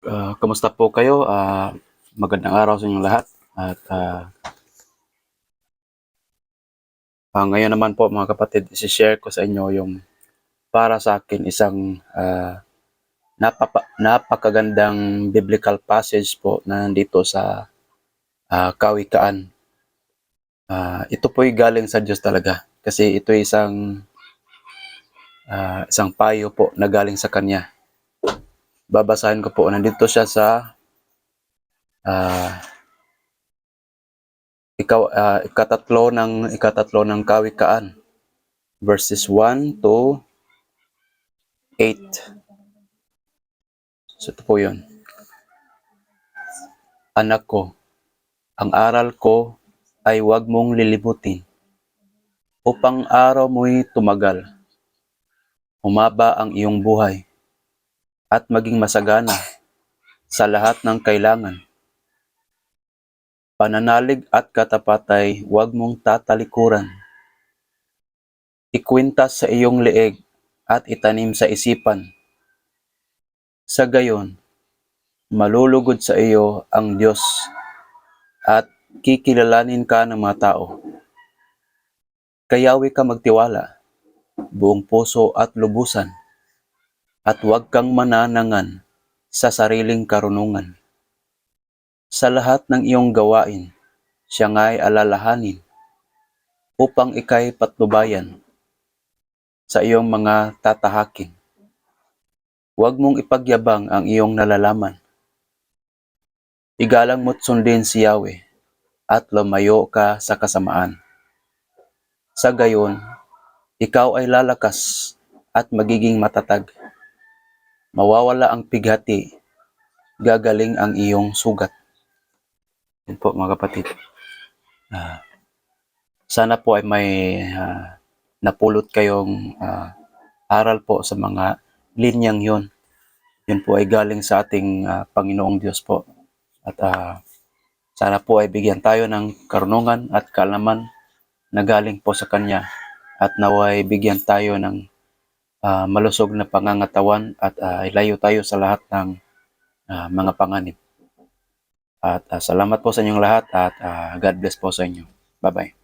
Ah, kamusta po kayo? Ah, magandang araw sa inyong lahat. At ah, ah, ngayon naman po mga kapatid, isi-share ko sa inyo yung para sa akin isang ah, napapa, napakagandang biblical passage po na nandito sa ah, Kawikaan. Ah, ito po'y galing sa Diyos talaga kasi ito isang ah, isang payo po na galing sa Kanya. Babasahin ko po, nandito siya sa ah, ikaw ah, ikatatlo ng ikatatlo ng kawikaan. Verses 1 to 8 so ito po yun. Anak ko ang aral ko ay huwag mong lilimutin upang araw mo'y tumagal. Humaba ang iyong buhay at maging masagana sa lahat ng kailangan pananalig at katapatay huwag mong tatalikuran. Ikwintas sa iyong leeg at itanim sa isipan. Sa gayon, malulugod sa iyo ang Diyos at kikilalanin ka ng mga tao. Kayawi ka magtiwala, buong puso at lubusan, at huwag kang mananangan sa sariling karunungan sa lahat ng iyong gawain, siya nga'y alalahanin upang ikay patnubayan sa iyong mga tatahakin. Huwag mong ipagyabang ang iyong nalalaman. Igalang mo't sundin si Yahweh at lumayo ka sa kasamaan. Sa gayon, ikaw ay lalakas at magiging matatag. Mawawala ang pighati, gagaling ang iyong sugat. Yun po mga kapatid. Ah, sana po ay may ah, napulot kayong ah, aral po sa mga linyang yon. Yun po ay galing sa ating ah, Panginoong Diyos po. At ah, sana po ay bigyan tayo ng karunungan at kaalaman na galing po sa Kanya. At naway bigyan tayo ng ah, malusog na pangangatawan at ah, ilayo tayo sa lahat ng ah, mga panganib. At ah, salamat po sa inyong lahat at ah, God bless po sa inyo. Bye-bye.